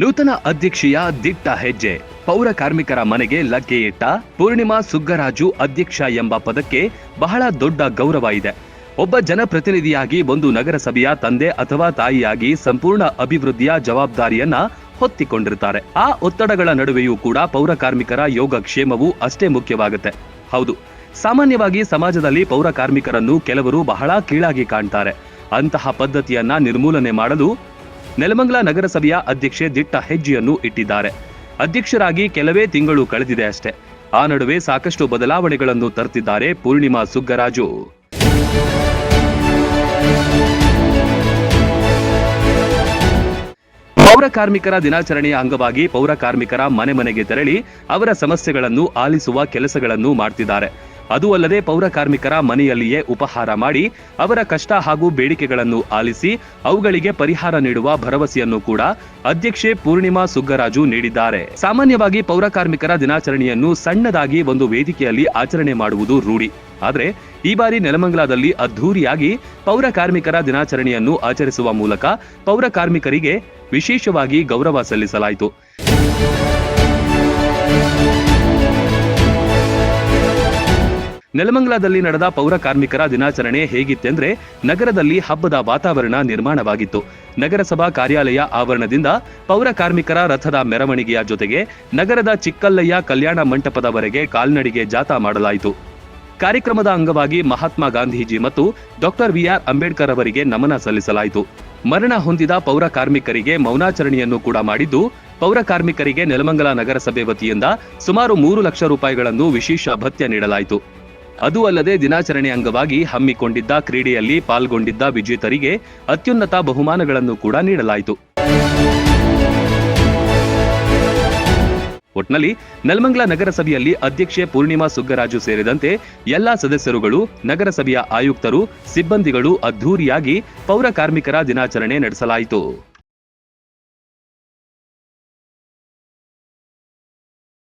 ನೂತನ ಅಧ್ಯಕ್ಷೆಯ ದಿಟ್ಟ ಹೆಜ್ಜೆ. ಪೌರ ಕಾರ್ಮಿಕರ ಮನೆಗೆ ಲಗ್ಗೆ ಪೂರ್ಣಿಮಾ ಸುಗ್ಗರಾಜು ಅಧ್ಯಕ್ಷ ಎಂಬ ಪದಕ್ಕೆ ಬಹಳ ದೊಡ್ಡ ಗೌರವ ಇದೆ. ಒಬ್ಬ ಜನಪ್ರತಿನಿಧಿಯಾಗಿ ಒಂದು ನಗರಸಭೆಯ ತಂದೆ ಅಥವಾ ತಾಯಿಯಾಗಿ ಸಂಪೂರ್ಣ ಅಭಿವೃದ್ಧಿಯ ಜವಾಬ್ದಾರಿಯನ್ನ ಹೊತ್ತಿಕೊಂಡಿರ್ತಾರೆ. ಆ ಒತ್ತಡಗಳ ನಡುವೆಯೂ ಕೂಡ ಪೌರ ಕಾರ್ಮಿಕರ ಯೋಗಕ್ಷೇಮವು ಅಷ್ಟೇ ಮುಖ್ಯವಾಗುತ್ತೆ. ಹೌದು, ಸಾಮಾನ್ಯವಾಗಿ ಸಮಾಜದಲ್ಲಿ ಪೌರ ಕಾರ್ಮಿಕರನ್ನು ಕೆಲವರು ಬಹಳ ಕೀಳಾಗಿ ಕಾಣ್ತಾರೆ. ಅಂತಹ ಪದ್ಧತಿಯನ್ನ ನಿರ್ಮೂಲನೆ ಮಾಡಲು ನೆಲಮಂಗಲ ನಗರಸಭೆಯ ಅಧ್ಯಕ್ಷೆ ದಿಟ್ಟ ಹೆಜ್ಜೆಯನ್ನು ಇಟ್ಟಿದ್ದಾರೆ. ಅಧ್ಯಕ್ಷರಾಗಿ ಕೆಲವೇ ತಿಂಗಳು ಕಳೆದಿದೆ ಅಷ್ಟೇ. ಆ ನಡುವೆ ಸಾಕಷ್ಟು ಬದಲಾವಣೆಗಳನ್ನು ತರ್ತಿದ್ದಾರೆ ಪೂರ್ಣಿಮಾ ಸುಗ್ಗರಾಜು. ಪೌರ ಕಾರ್ಮಿಕರ ದಿನಾಚರಣೆಯ ಅಂಗವಾಗಿ ಪೌರ ಕಾರ್ಮಿಕರ ಮನೆ ಮನೆಗೆ ತೆರಳಿ ಅವರ ಸಮಸ್ಯೆಗಳನ್ನು ಆಲಿಸುವ ಕೆಲಸಗಳನ್ನು ಮಾಡ್ತಿದ್ದಾರೆ. ಅದು ಅಲ್ಲದೆ ಪೌರ ಕಾರ್ಮಿಕರ ಮನೆಯಲ್ಲಿಯೇ ಉಪಹಾರ ಮಾಡಿ ಅವರ ಕಷ್ಟ ಹಾಗೂ ಬೇಡಿಕೆಗಳನ್ನು ಆಲಿಸಿ ಅವುಗಳಿಗೆ ಪರಿಹಾರ ನೀಡುವ ಭರವಸೆಯನ್ನು ಕೂಡ ಅಧ್ಯಕ್ಷೆ ಪೂರ್ಣಿಮಾ ಸುಗ್ಗರಾಜು ನೀಡಿದ್ದಾರೆ. ಸಾಮಾನ್ಯವಾಗಿ ಪೌರ ಕಾರ್ಮಿಕರ ದಿನಾಚರಣೆಯನ್ನು ಸಣ್ಣದಾಗಿ ಒಂದು ವೇದಿಕೆಯಲ್ಲಿ ಆಚರಣೆ ಮಾಡುವುದು ರೂಢಿ. ಆದರೆ ಈ ಬಾರಿ ನೆಲಮಂಗಲದಲ್ಲಿ ಅದ್ಧೂರಿಯಾಗಿ ಪೌರ ಕಾರ್ಮಿಕರ ದಿನಾಚರಣೆಯನ್ನು ಆಚರಿಸುವ ಮೂಲಕ ಪೌರ ಕಾರ್ಮಿಕರಿಗೆ ವಿಶೇಷವಾಗಿ ಗೌರವ ಸಲ್ಲಿಸಲಾಯಿತು. ನೆಲಮಂಗಲದಲ್ಲಿ ನಡೆದ ಪೌರ ಕಾರ್ಮಿಕರ ದಿನಾಚರಣೆ ಹೇಗಿತ್ತೆಂದ್ರೆ ನಗರದಲ್ಲಿ ಹಬ್ಬದ ವಾತಾವರಣ ನಿರ್ಮಾಣವಾಗಿತ್ತು. ನಗರಸಭಾ ಕಾರ್ಯಾಲಯ ಆವರಣದಿಂದ ಪೌರ ಕಾರ್ಮಿಕರ ರಥದ ಮೆರವಣಿಗೆಯ ಜೊತೆಗೆ ನಗರದ ಚಿಕ್ಕಲ್ಲಯ್ಯ ಕಲ್ಯಾಣ ಮಂಟಪದವರೆಗೆ ಕಾಲ್ನಡಿಗೆ ಜಾಥಾ ಮಾಡಲಾಯಿತು. ಕಾರ್ಯಕ್ರಮದ ಅಂಗವಾಗಿ ಮಹಾತ್ಮ ಗಾಂಧೀಜಿ ಮತ್ತು ಡಾಕ್ಟರ್ ವಿಆರ್ ಅಂಬೇಡ್ಕರ್ ಅವರಿಗೆ ನಮನ ಸಲ್ಲಿಸಲಾಯಿತು. ಮರಣ ಹೊಂದಿದ ಪೌರ ಕಾರ್ಮಿಕರಿಗೆ ಮೌನಾಚರಣೆಯನ್ನು ಕೂಡ ಮಾಡಿದ್ದು, ಪೌರ ಕಾರ್ಮಿಕರಿಗೆ ನೆಲಮಂಗಲ ನಗರಸಭೆ ವತಿಯಿಂದ ಸುಮಾರು ಮೂರು ಲಕ್ಷ ರೂಪಾಯಿಗಳನ್ನು ವಿಶೇಷ ಭತ್ಯ ನೀಡಲಾಯಿತು. ಅದು ಅಲ್ಲದೆ ದಿನಾಚರಣೆ ಅಂಗವಾಗಿ ಹಮ್ಮಿಕೊಂಡಿದ್ದ ಕ್ರೀಡೆಯಲ್ಲಿ ಪಾಲ್ಗೊಂಡಿದ್ದ ವಿಜೇತರಿಗೆ ಅತ್ಯುನ್ನತ ಬಹುಮಾನಗಳನ್ನು ಕೂಡ ನೀಡಲಾಯಿತು. ಒಟ್ನಲ್ಲಿ ನೆಲಮಂಗಲ ನಗರಸಭೆಯಲ್ಲಿ ಅಧ್ಯಕ್ಷೆ ಪೂರ್ಣಿಮಾ ಸುಗ್ಗರಾಜು ಸೇರಿದಂತೆ ಎಲ್ಲಾ ಸದಸ್ಯರುಗಳು, ನಗರಸಭೆಯ ಆಯುಕ್ತರು, ಸಿಬ್ಬಂದಿಗಳು ಅದ್ಧೂರಿಯಾಗಿ ಪೌರ ಕಾರ್ಮಿಕರ ದಿನಾಚರಣೆ ನಡೆಸಲಾಯಿತು.